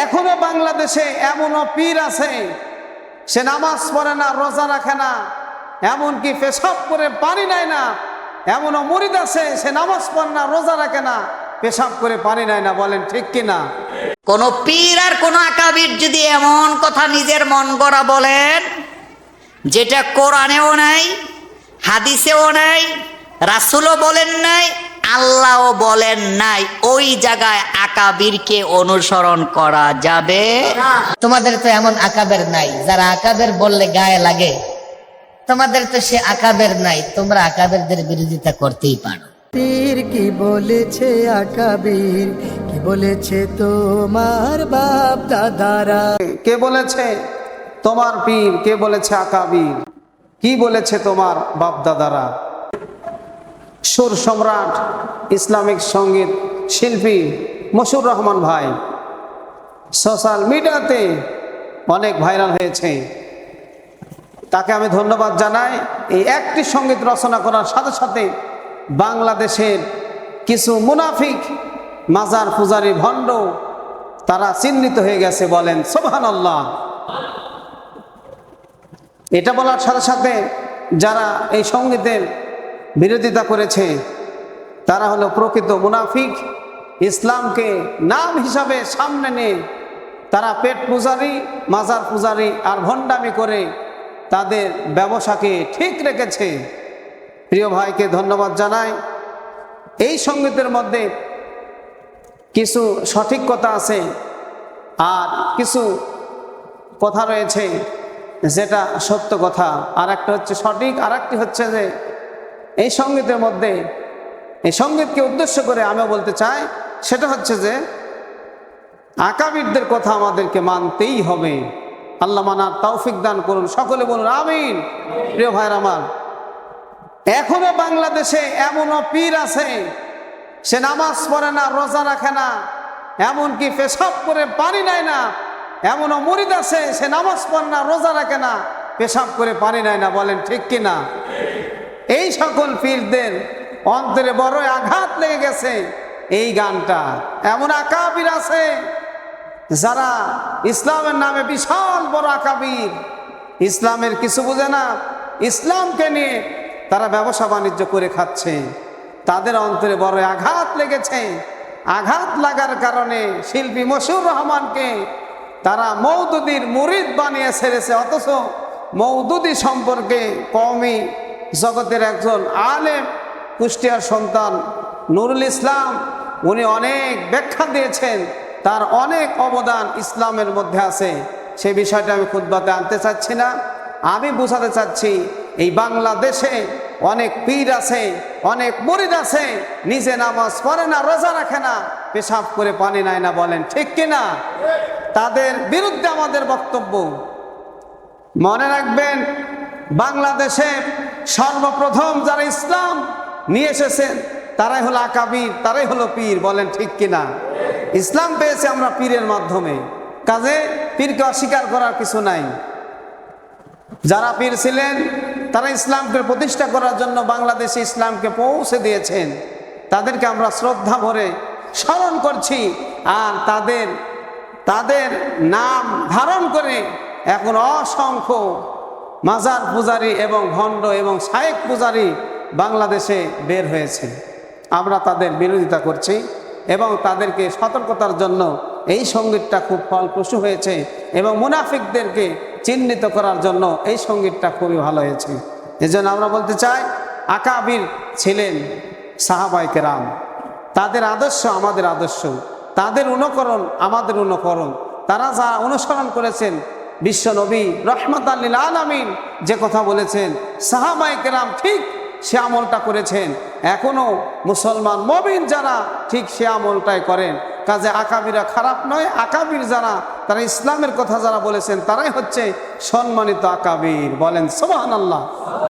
এখনও বাংলাদেশে এমনও পীর আছে, সে নামাজ পড়ে না, রোজা রাখে না, এমনকি পেশাব করে পানি নেয় না, এমনও মরিদ আছে, সে নামাজ পড়ে না, রোজা রাখে না, পেশাব করে পানি নেয় না, বলেন ঠিক কিনা কোন পীর আর কোন আকাবির যদি এমন কথা নিজের মন গড়া বলেন, যেটা কোরআনেও নাই, হাদিসেও নাই, রাসুলও বলেন নাই আল্লাহও বলেন নাই ওই জায়গায় আকাবিরকে অনুসরণ করা যাবে? তোমাদের তো এমন আকাবের নাই যারা আকাবের বললে গায়ে লাগে। তোমাদের তো সে আকাবের নাই তোমরা আকাবেরদের বিরোধিতা করতেই পারো। পীর কি বলেছে আকাবির? কি বলেছে তোমার বাপ দাদারা? কে বলেছে? তোমার পীর কে বলেছে আকাবির? কি বলেছে তোমার বাপ দাদারা? সুর সম্রাট, ইসলামিক সংগীত শিল্পী মশুর রহমান ভাই। সোশ্যাল মিডিয়াতে অনেক ভাইরাল হয়েছে। তাকে আমি ধন্যবাদ জানাই। এই একটি সংগীত রচনা করার সাথে সাথে বাংলাদেশের কিছু মুনাফিক, মাজার পূজারি ভণ্ড, তারা চিহ্নিত হয়ে গেছে বলেন সোভান আল্লাহ এটা বলার সাথে সাথে যারা এই সঙ্গীতের বিরোধিতা করেছে। তারা হলো প্রকৃত মুনাফিক। ইসলামকে নাম হিসাবে সামনে নিয়ে তারা পেট পূজারি, মাজার পূজারি আর ভণ্ডামি করে তাদের ব্যবসাকে ঠিক রেখেছে। প্রিয় ভাইকে ধন্যবাদ জানাই। এই সঙ্গীতের মধ্যে কিছু সঠিক কথা আছে আর কিছু কথা রয়েছে যেটা সত্য কথা। আর একটা হচ্ছে সঠিক আর একটি হচ্ছে যে এই সঙ্গীতের মধ্যে, এই সঙ্গীতকে উদ্দেশ্য করে আমিও বলতে চাই, সেটা হচ্ছে যে আকাবিরদের কথা আমাদেরকে মানতেই হবে। আল্লাহ মানার তৌফিক দান করুন, সকলে বলুন, আমিন। প্রিয় ভাইয়ের আমার, এখনও বাংলাদেশে এমনও পীর আছে, সে নামাজ পড়ে না, রোজা রাখে না, এমনকি পেশাব করে পানি নেয় না, এমনও মরিদ আছে, সে নামাজ পড়ে না, রোজা রাখে না, পেশাব করে পানি নেয় না, বলেন ঠিক কিনা? এই সকল পীরদের অন্তরে বড় আঘাত লেগে গেছে। এই গানটা এমন আকাবির আছে যারা ইসলামের নামে বিশাল বড় আকাবির। ইসলামের কিছু বুঝে না, ইসলামকে নিয়ে তারা ব্যবসা বাণিজ্য করে খাচ্ছে। তাদের অন্তরে বড় আঘাত লেগেছে। আঘাত লাগার কারণে শিল্পী মশুর রহমানকে তারা মৌদুদির মুরিদ বানিয়ে ছেড়েছে। অথচ মৌদুদি সম্পর্কে কমই জগতের একজন আলেম, কুষ্টিয়ার সন্তান নুরুল ইসলাম, উনি অনেক ব্যাখ্যা দিয়েছেন। তার অনেক অবদান ইসলামের মধ্যে আছে। সে বিষয়টা আমি খুদ্বাতে আনতে চাচ্ছি না। আমি বোঝাতে চাচ্ছি, এই বাংলাদেশে অনেক পীর আছে, অনেক মরিদ আছে, নিজে নামাজ পড়ে না, রোজা রাখে না, পেশাব করে পানি নেয় না বলেন, ঠিক কিনা তাদের বিরুদ্ধে আমাদের বক্তব্য। মনে রাখবেন বাংলাদেশে সর্বপ্রথম যারা ইসলাম নিয়ে এসেছেন, তারাই হলো আকাবির, তারাই হলো পীর, বলেন ঠিক কিনা? ইসলাম পেয়েছে আমরা পীরের মাধ্যমে। কাজে পীরকে অস্বীকার করার কিছু নাই। যারা পীর ছিলেন, তারা ইসলামকে প্রতিষ্ঠা করার জন্য বাংলাদেশে ইসলামকে পৌঁছে দিয়েছেন। তাদেরকে আমরা শ্রদ্ধা ভরে স্মরণ করছি আর তাদের তাদের নাম ধারণ করে এখন অসংখ্য মাজার পূজারি এবং ভণ্ড এবং শায়েক পূজারি বাংলাদেশে বের হয়েছে। আমরা তাদের বিরোধিতা করছি এবং তাদেরকে সতর্কতার জন্য এই সঙ্গীতটা খুব ফলপ্রসূ হয়েছে এবং মুনাফিকদেরকে চিহ্নিত করার জন্য এই সঙ্গীতটা খুবই ভালো হয়েছে। এজন্য আমরা বলতে চাই, আকাবির ছিলেন সাহাবাইকে রাম তাদের আদর্শ আমাদের আদর্শ। তাদের অনুকরণ আমাদের অনুকরণ। তারা যা অনুসরণ করেছেন বিশ্ব নবী রহমত আল্লিল আলমিন যে কথা বলেছেন সাহাবাইকে রাম ঠিক সে আমলটা করেছেন। এখনও মুসলমান মবিন যারা ঠিক সে আমলটাই করেন। কাজে আকাবিরা খারাপ নয়, আকাবির যারা, তারা ইসলামের কথা যারা বলেছেন, তারাই হচ্ছে সম্মানিত আকাবির। বলেন সোবাহান আল্লাহ